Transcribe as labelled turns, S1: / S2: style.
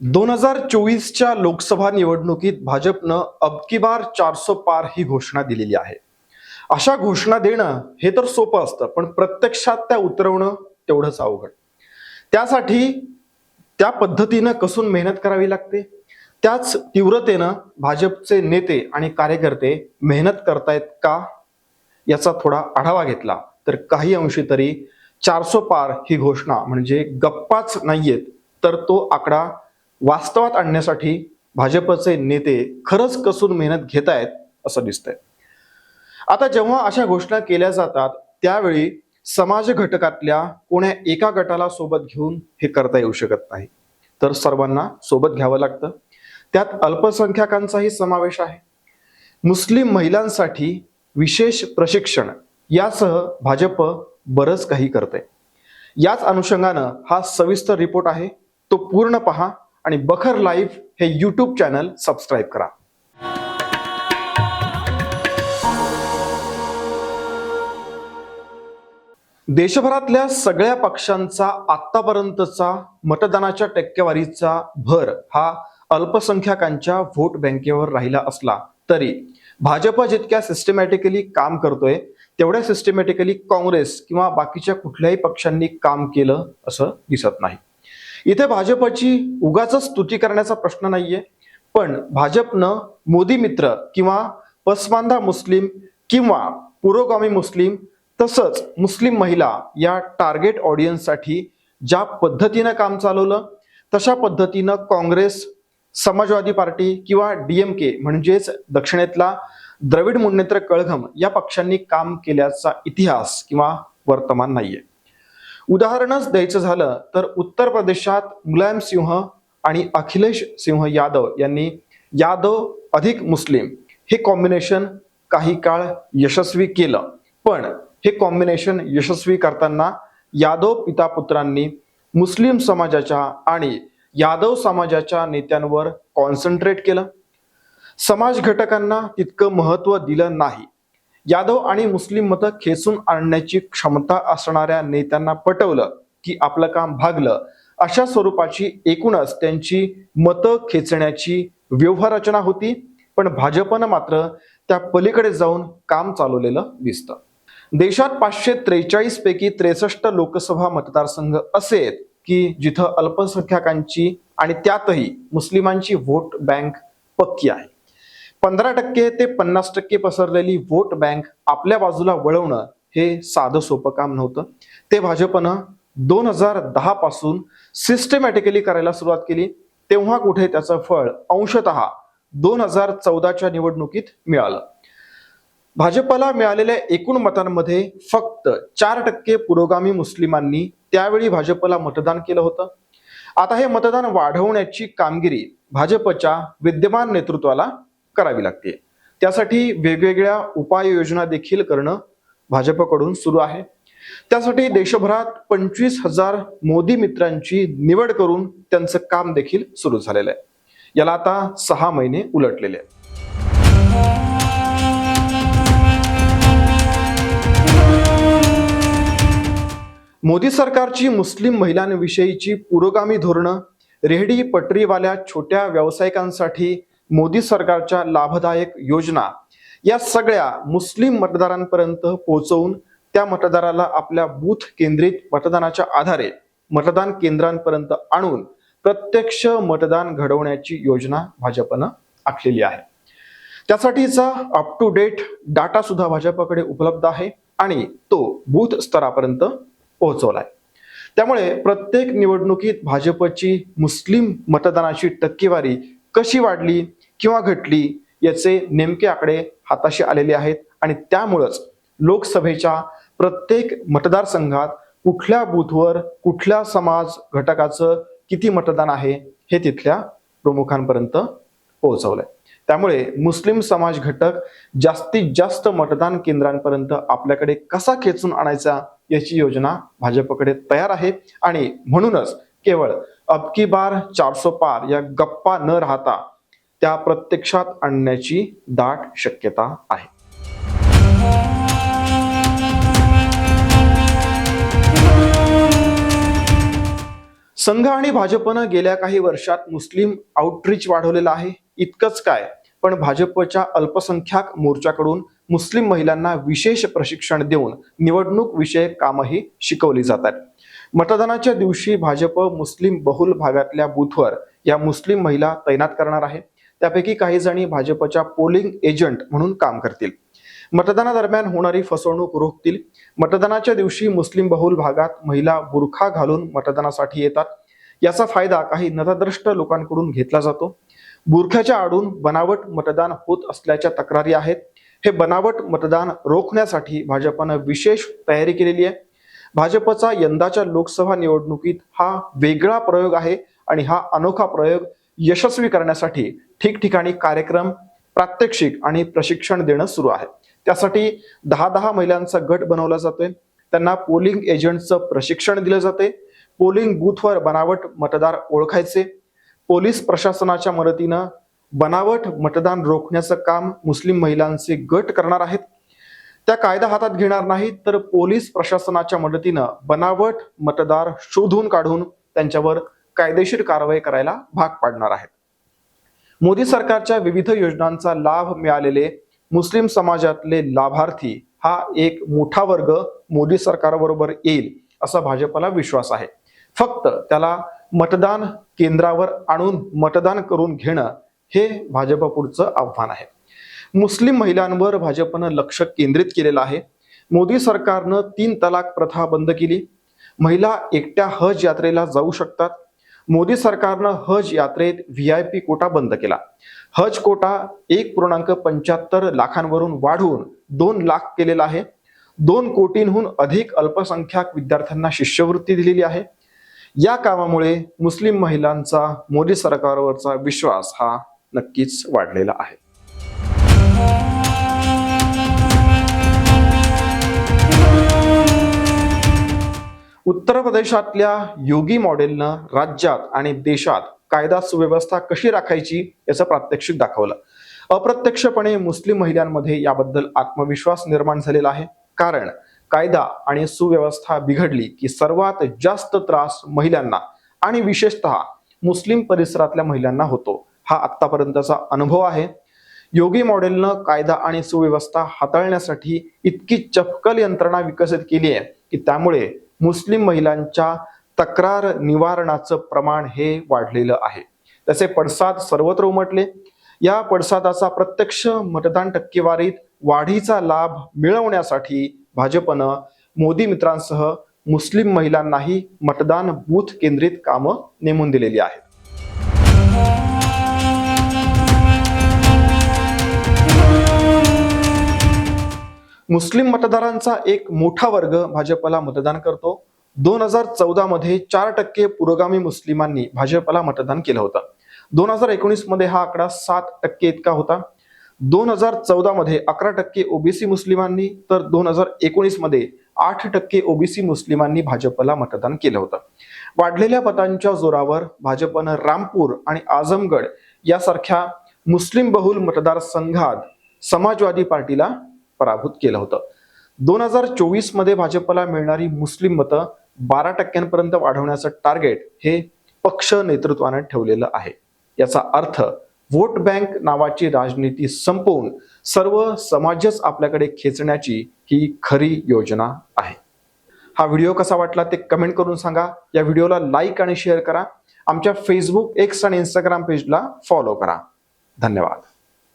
S1: दोन हजार चोवीसच्या लोकसभा निवडणुकीत भाजपनं अबकी बार चारसो पार ही घोषणा दिलेली आहे. अशा घोषणा देणं हे तर सोपं असतं पण प्रत्यक्षात त्या उतरवणं तेवढंच अवघड. त्यासाठी त्या पद्धतीनं कसून मेहनत करावी लागते? त्याच तीव्रतेनं भाजपचे नेते आणि कार्यकर्ते मेहनत करतायत का? याचा थोडा आढावा घेतला तर काही अंशी तरी चारसो पार ही घोषणा म्हणजे गप्पाच नाहीयेत तर तो आकडा वास्तवात आणण्यासाठी भाजपचे नेते खरंच कसून मेहनत घेत आहेत असं दिसतंय. आता जेव्हा अशा घोषणा केल्या जातात त्यावेळी समाज घटकातल्या कोण्या एका गटाला सोबत घेऊन हे करता येऊ शकत नाही. तर सर्वांना सोबत घ्यावं लागतं. त्यात अल्पसंख्याकांचाही समावेश आहे. मुस्लिम महिलांसाठी विशेष प्रशिक्षण यासह भाजप बरंच काही करते याच अनुषंगानं हा सविस्तर रिपोर्ट आहे. तो पूर्ण पहा. आणि बखर लाईव्ह हे यूट्यूब चॅनल सबस्क्राईब करा. देशभरातल्या सगळ्या पक्षांचा आतापर्यंतचा मतदानाच्या टक्केवारीचा भर हा अल्पसंख्याकांच्या व्होट बँकेवर राहिला असला तरी भाजप जितक्या सिस्टमॅटिकली काम करतोय तेवढ्या सिस्टमॅटिकली काँग्रेस किंवा बाकीच्या कुठल्याही पक्षांनी काम केलं असं दिसत नाही. इथे भाजपची उगाच स्तुती करण्याचा प्रश्न नाहीये. पण भाजपनं मोदी मित्र किंवा पसमांधा मुस्लिम किंवा पुरोगामी मुस्लिम तसंच मुस्लिम महिला या टार्गेट ऑडियन्ससाठी ज्या पद्धतीनं काम चालवलं तशा पद्धतीनं काँग्रेस समाजवादी पार्टी किंवा डीएमके म्हणजेच दक्षिणेतला द्रविड मुन्नेत्र कळघम या पक्षांनी काम केल्याचा इतिहास किंवा वर्तमान नाहीये. उदाहरणच द्यायचं झालं तर उत्तर प्रदेशात मुलायम सिंह आणि अखिलेश सिंह यादव यांनी यादव अधिक मुस्लिम. हे कॉम्बिनेशन काही काळ यशस्वी केलं. पण हे कॉम्बिनेशन यशस्वी करताना यादव पिता पुत्रांनी मुस्लिम समाजाच्या आणि यादव समाजाच्या नेत्यांवर कॉन्सन्ट्रेट केलं. समाज घटकांना तितकं महत्त्व दिलं नाही. यादव आणि मुस्लिम मतं खेचून आणण्याची क्षमता असणाऱ्या नेत्यांना पटवलं की आपलं काम भागलं. अशा स्वरूपाची एकूणच त्यांची मतं खेचण्याची व्यूहरचना होती पण भाजपनं मात्र त्या पलीकडे जाऊन काम चालवलेलं दिसतं. देशात पाचशे त्रेचाळीस पैकी त्रेसष्ट लोकसभा मतदारसंघ असे आहेत की जिथं अल्पसंख्याकांची आणि त्यातही मुस्लिमांची व्होट बँक पक्की आहे. पंधरा टक्के ते पन्नास टक्के पसरलेली वोट बँक आपल्या बाजूला वळवणं हे साधं सोपं काम नव्हतं. ते भाजपनं दोन हजार दहा पासून सिस्टमॅटिकली करायला सुरुवात केली. तेव्हा कुठे त्याचं फळ? अंशत दोन हजार चौदाच्या निवडणुकीत मिळालं. भाजपला मिळालेल्या एकूण मतांमध्ये फक्त चार टक्के पुरोगामी मुस्लिमांनी त्यावेळी भाजपला मतदान केलं होतं. आता हे मतदान वाढवण्याची कामगिरी भाजपच्या विद्यमान नेतृत्वाला करावी लागते. त्यासाठी वेगवेगळ्या उपाययोजना देखील करणं भाजपकडून सुरू आहे. त्यासाठी देशभरात पंचवीस हजार मोदी मित्रांची निवड करून त्यांचं काम देखील सुरू झालेलं आहे. याला आता सहा महिने उलटलेले आहेत. मोदी सरकारची मुस्लिम महिलांविषयीची पुरोगामी धोरणं रेहडी पटरीवाल्या छोट्या व्यावसायिकांसाठी मोदी सरकारच्या लाभदायक योजना या सगळ्या मुस्लिम मतदारांपर्यंत पोहोचवून त्या मतदाराला आपल्या बूथ केंद्रित मतदानाच्या आधारे मतदान केंद्रांपर्यंत आणून प्रत्यक्ष मतदान घडवण्याची योजना भाजपनं आखलेली आहे. त्यासाठीचा अप टू डेट डाटा सुद्धा भाजपकडे उपलब्ध आहे आणि तो बूथ स्तरापर्यंत पोहोचवलाय त्यामुळे प्रत्येक निवडणुकीत भाजपची मुस्लिम मतदानाची टक्केवारी कशी वाढली? किंवा घटली याचे नेमके आकडे हाताशी आलेले आहेत. आणि त्यामुळंच लोकसभेच्या प्रत्येक मतदारसंघात कुठल्या बूथवर कुठल्या समाज घटकाचं किती मतदान आहे हे तिथल्या प्रमुखांपर्यंत पोहोचवलंय. त्यामुळे मुस्लिम समाज घटक जास्तीत जास्त मतदान केंद्रांपर्यंत आपल्याकडे कसा खेचून आणायचा याची योजना भाजपकडे तयार आहे. आणि म्हणूनच केवळ अबकी बार चारसो पार या गप्पा न राहता त्या प्रत्यक्षात आणण्याची दाट शक्यता आहे. संघ आणि भाजपनं गेल्या काही वर्षात मुस्लिम आउटरीच वाढवलेलं आहे. इतकंच काय पण भाजपच्या अल्पसंख्याक मोर्चाकडून मुस्लिम महिलांना विशेष प्रशिक्षण देऊन निवडणूक विषयक कामही शिकवली जातात मतदानाच्या दिवशी भाजप मुस्लिम बहुल भागातल्या बूथवर या मुस्लिम महिला तैनात करणार आहे. त्यापैकी काही जणी भाजपच्या पोलिंग एजंट म्हणून काम करतील. मतदानादरम्यान होणारी फसवणूक रोखतील. मतदानाच्या दिवशी मुस्लिम बहुल भागात महिला बुरखा घालून मतदानासाठी येतात. याचा फायदा काही नतद्रष्ट लोकांकडून घेतला जातो. बुरख्याच्या आडून बनावट मतदान होत असल्याच्या तक्रारी आहेत. हे बनावट मतदान रोखण्यासाठी भाजपनं विशेष तयारी केलेली आहे. भाजपचा यंदाच्या लोकसभा निवडणुकीत हा वेगळा प्रयोग आहे आणि हा अनोखा प्रयोग यशस्वी करण्यासाठी ठिकठिकाणी कार्यक्रम प्रात्यक्षिक आणि प्रशिक्षण देणं सुरू आहे. त्यासाठी दहा दहा महिलांचा गट बनवला जातोय. त्यांना पोलिंग एजंटचं प्रशिक्षण दिलं जाते पोलिंग बूथवर बनावट मतदार ओळखायचे. पोलीस प्रशासनाच्या मदतीनं बनावट मतदान रोखण्याचं काम मुस्लिम महिलांचे गट करणार आहेत. त्या कायदा हातात घेणार नाहीत तर पोलीस प्रशासनाच्या मदतीनं बनावट मतदार शोधून काढून त्यांच्यावर कायदेशीर कारवाई करायला भाग पाडणार आहेत. मोदी सरकारच्या विविध योजनांचा लाभ मिळालेले मुस्लिम समाजातले लाभार्थी हा एक मोठा वर्ग मोदी सरकारबरोबर येईल असा भाजपला विश्वास आहे. फक्त त्याला मतदान केंद्रावर आणून मतदान करून घेणं हे भाजप पुढचं आव्हान आहे. मुस्लिम महिलांवर भाजपनं लक्ष केंद्रित केलेलं आहे. मोदी सरकारनं तीन तलाक प्रथा बंद केली. महिला एकट्या हज यात्रेला जाऊ शकतात. मोदी सरकारनं हज यात्रेत व्ही आय पी कोटा बंद केला. हज कोटा एक पूर्णांक पंच्याहत्तर लाखांवरून वाढवून दोन लाख केलेला आहे. दोन कोटींहून अधिक अल्पसंख्याक विद्यार्थ्यांना शिष्यवृत्ती दिलेली आहे. या कामामुळे मुस्लिम महिलांचा मोदी सरकारवरचा विश्वास हा नक्कीच वाढलेला आहे. उत्तर प्रदेशातल्या योगी मॉडेलनं राज्यात आणि देशात कायदा सुव्यवस्था कशी राखायची याचं प्रात्यक्षिक दाखवलं. अप्रत्यक्षपणे मुस्लिम महिलांमध्ये याबद्दल आत्मविश्वास निर्माण झालेला आहे. कारण कायदा आणि सुव्यवस्था बिघडली की सर्वात जास्त त्रास महिलांना आणि विशेषतः मुस्लिम परिसरातल्या महिलांना होतो. हा आत्तापर्यंतचा अनुभव आहे. योगी मॉडेलनं कायदा आणि सुव्यवस्था हाताळण्यासाठी इतकी चपकल यंत्रणा विकसित केली आहे की त्यामुळे मुस्लिम महिलांच्या तक्रार निवारणाचं प्रमाण हे वाढलेलं आहे. तसे पडसाद सर्वत्र उमटले. या पडसादाचा प्रत्यक्ष मतदान टक्केवारीत वाढीचा लाभ मिळवण्यासाठी भाजपनं मोदी मित्रांसह मुस्लिम महिलांनाही मतदान बूथ केंद्रित कामं नेमून दिलेली आहेत. मुस्लिम मतदारांचा एक मोठा वर्ग भाजपला मतदान करतो. दोन हजार चौदा मध्ये चार टक्के पुरोगामी मुस्लिमांनी भाजपला मतदान केलं होतं. दोन हजार एकोणीसमध्ये हा आकडा सात टक्के इतका होता. दोन हजार चौदा मध्ये अकरा टक्के ओबीसी मुस्लिमांनी तर दोन हजार एकोणीसमध्ये आठ टक्के ओबीसी मुस्लिमांनी भाजपला मतदान केलं होतं. वाढलेल्या मतांच्या जोरावर भाजपनं रामपूर आणि आझमगड यासारख्या मुस्लिम बहुल मतदारसंघात समाजवादी पार्टीला पराभूत केलं होतं. दोन हजार चोवीसमध्ये भाजपला मिळणारी मुस्लिम मतं बारा टक्क्यांपर्यंत वाढवण्याचं टार्गेट हे पक्ष नेतृत्वानं ठेवलेलं आहे. याचा अर्थ वोट बँक नावाची राजनीती संपवून सर्व समाजच आपल्याकडे खेचण्याची ही खरी योजना आहे. हा व्हिडिओ कसा वाटला ते कमेंट करून सांगा. या व्हिडिओला लाईक आणि शेअर करा. आमच्या फेसबुक एक्स आणि इंस्टाग्राम पेजला फॉलो करा. धन्यवाद.